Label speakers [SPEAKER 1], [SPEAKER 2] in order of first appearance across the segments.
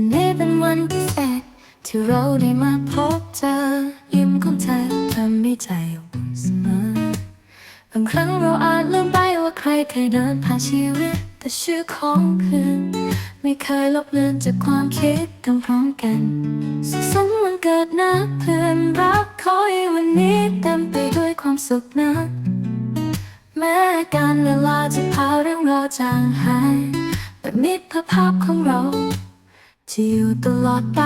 [SPEAKER 1] วันนี้เป็นวันพิเศษที่เราได้มาพบเจอ ยิ้มของเธอทำให้ใจอบอุ่นเสมอบางครั้งเราอาจลืมไปว่าใครเคยเดินผ่านชีวิต แต่ชื่อของคืน ไม่เคยลบเลือนจากความคิดกันพร้อมกันสุขสันต์วันเกิดนะเพื่อนรักขอให้วันนี้เต็มไปด้วยความสุขนะแม้การเวลาจะพาเรื่องราวจางหาย แต่มิตรภาพของเรา จะอยู่ตลอดไป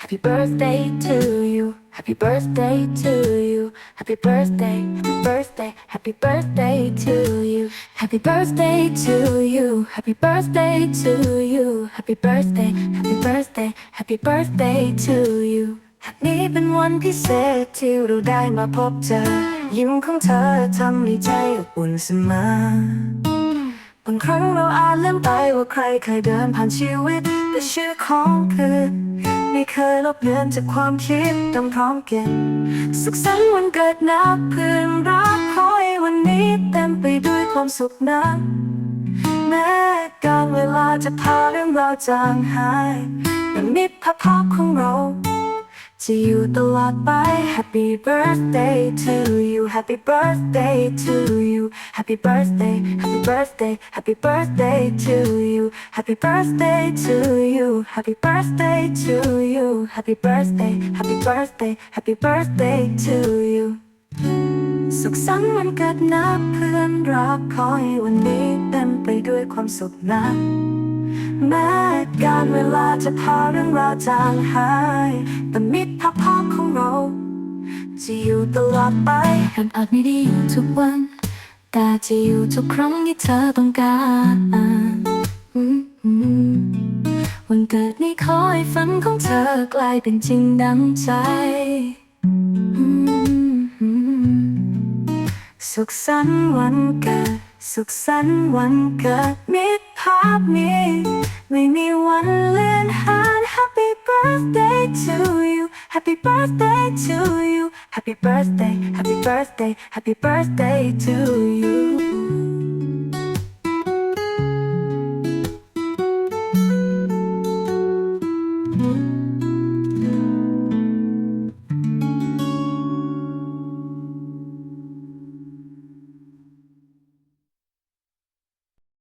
[SPEAKER 1] Happy birthday to you Happy birthday to you Happy birthday Happy birthday Happy birthday to you Happy birthday to you Happy birthday to you Happy birthday Happy birthday Happy birthday to you นี้เป็นวันพิเศษที่เราได้มาพบเจอ ยิ้มของเธอทำให้ใจอบอุ่นเสมอ บาง ครั้งเราอาจลืมไปว่าใครเคยเดินผ่านชีวิตแต่ชื่อของคือไม่เคยลบเลือนจากความคิดต้องพร้อมกันสุขสันต์วันเกิดนะเพื่อนรักขอให้วันนี้เต็มไปด้วยความสุขนะแม้การเวลาจะพาเรื่องราวจางหายแต่มิตรภาพของเรา จะอยู่ตลอดไป Happy birthday to you Happy birthday to you Happy birthday Happy birthday Happy birthday to you Happy birthday to you Happy birthday to you Happy birthday Happy birthday Happy birthday to you สุขสันต์วันเกิดนะเพื่อนรักขอให้วันนี้เต็มไปด้วยความสุขนะ แม้การเวลาจะพาเรื่องราวจางหาย แต่มิตรภาพของเรา จะอยู่ตลอดไปกันอาจไม่ได้อยู่ทุกวัน แต่จะอยู่ทุกครั้งที่เธอต้องการวันเกิดนี้ขอให้ฝันของเธอกลายเป็นจริงดังใจสุขสันต์วันเกิด สุขสันต์วันเกิดมิ ตรภาพนี้ไม่มีวันเลือนหาย Happy birthday to you Happy birthday to you Happy birthday Happy birthday Happy birthday to you